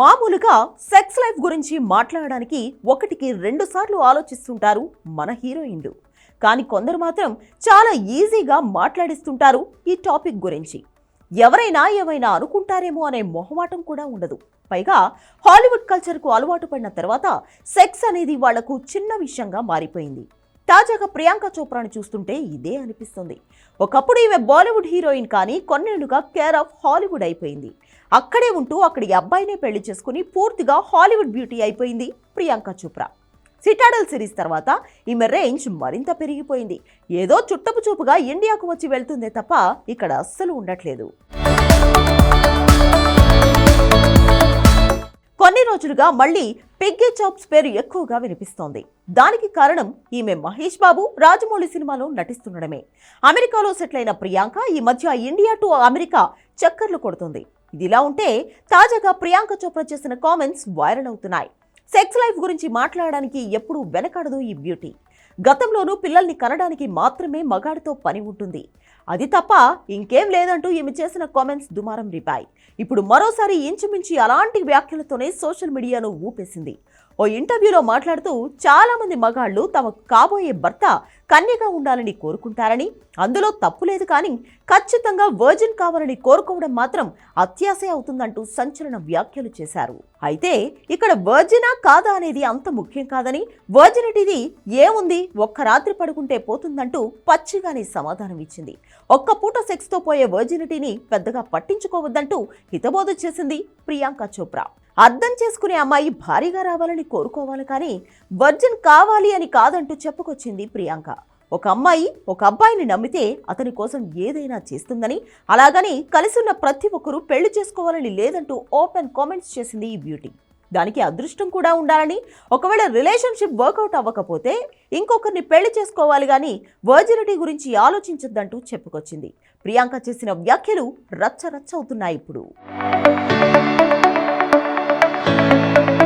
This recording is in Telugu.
మామూలుగా సెక్స్ లైఫ్ గురించి మాట్లాడడానికి ఒకటికి రెండు సార్లు ఆలోచిస్తుంటారు మన హీరోయిన్లు. కానీ కొందరు మాత్రం చాలా ఈజీగా మాట్లాడిస్తుంటారు ఈ టాపిక్ గురించి. ఎవరైనా ఏమైనా అనుకుంటారేమో అనే మొహమాటం కూడా ఉండదు. పైగా హాలీవుడ్ కల్చర్కు అలవాటు పడిన తర్వాత సెక్స్ అనేది వాళ్ళకు చిన్న విషయంగా మారిపోయింది. తాజాగా ప్రియాంక చోప్రాను చూస్తుంటే ఇదే అనిపిస్తుంది. ఒకప్పుడు ఈమె బాలీవుడ్ హీరోయిన్ కానీ కొన్నేళ్ళుగా కేర్ ఆఫ్ హాలీవుడ్ అయిపోయింది. అక్కడే ఉంటూ అక్కడి అబ్బాయినే పెళ్ళి చేసుకుని పూర్తిగా హాలీవుడ్ బ్యూటీ అయిపోయింది ప్రియాంక చోప్రా. సిటాడల్ సిరీస్ తర్వాత ఈమె రేంజ్ మరింత పెరిగిపోయింది. ఏదో చుట్టపు చూపుగా ఇండియాకు వచ్చి వెళ్తుందే తప్ప ఇక్కడ అస్సలు ఉండట్లేదు. రోజులుగా మళ్ళీ పిగ్గీ చాప్స్ పేరు ఎక్కువగా వినిపిస్తోంది. దానికి కారణం ఈమె మహేష్ బాబు రాజమౌళి సినిమాలో నటిస్తుండడమే. అమెరికాలో సెటిల్ అయిన ప్రియాంక ఈ మధ్య ఇండియా టు అమెరికా చక్కర్లు కొడుతుంది. ఇదిలా ఉంటే తాజాగా ప్రియాంక చోప్రా చేసిన కామెంట్స్ వైరల్ అవుతున్నాయి. సెక్స్ లైఫ్ గురించి మాట్లాడడానికి ఎప్పుడూ వెనకాడదు ఈ బ్యూటీ. గతంలోనూ పిల్లల్ని కనడానికి మాత్రమే మగాడితో పని ఉంటుంది. అది తప్ప ఇంకేం లేదంటూ ఈమె చేసిన కామెంట్స్ దుమారం రిపాయి. ఇప్పుడు మరోసారి ఇంచుమించి అలాంటి వ్యాఖ్యలతోనే సోషల్ మీడియాను ఊపేసింది. ఓ ఇంటర్వ్యూలో మాట్లాడుతూ చాలామంది మగాళ్ళు తమ కాబోయే భర్త కన్యగా ఉండాలని కోరుకుంటారని అందులో తప్పు లేదు కానీ ఖచ్చితంగా వర్జిన్ కావాలని కోరుకోవడం మాత్రం అత్యాశ అవుతుందంటూ సంచలన వ్యాఖ్యలు చేశారు. అయితే ఇక్కడ వర్జినా కాదా అనేది అంత ముఖ్యం కాదని వర్జినిటీది ఏముంది? ఒక్క రాత్రి పడుకుంటే పోతుందంటూ పచ్చిగానే సమాధానం ఇచ్చింది. ఒక్క పూట సెక్స్తో పోయే వర్జినిటీని పెద్దగా పట్టించుకోవద్దంటూ హితబోధ చేసింది ప్రియాంక చోప్రా. అర్థం చేసుకునే అమ్మాయి భారీగా రావాలని కోరుకోవాలి కానీ వర్జిన్ కావాలి అని కాదంటూ చెప్పుకొచ్చింది ప్రియాంక. ఒక అమ్మాయి ఒక అబ్బాయిని నమ్మితే అతని కోసం ఏదైనా చేస్తుందని అలాగని కలిసి ఉన్న ప్రతి ఒక్కరూ పెళ్ళి చేసుకోవాలని లేదంటూ ఓపెన్ కామెంట్స్ చేసింది ఈ బ్యూటీ. దానికి అదృష్టం కూడా ఉండాలని ఒకవేళ రిలేషన్షిప్ వర్కౌట్ అవ్వకపోతే ఇంకొకరిని పెళ్ళి చేసుకోవాలి కానీ వర్జినిటీ గురించి ఆలోచించొద్దంటూ చెప్పుకొచ్చింది. ప్రియాంక చేసిన వ్యాఖ్యలు రచ్చ రచ్చ అవుతున్నాయి ఇప్పుడు. Thank you.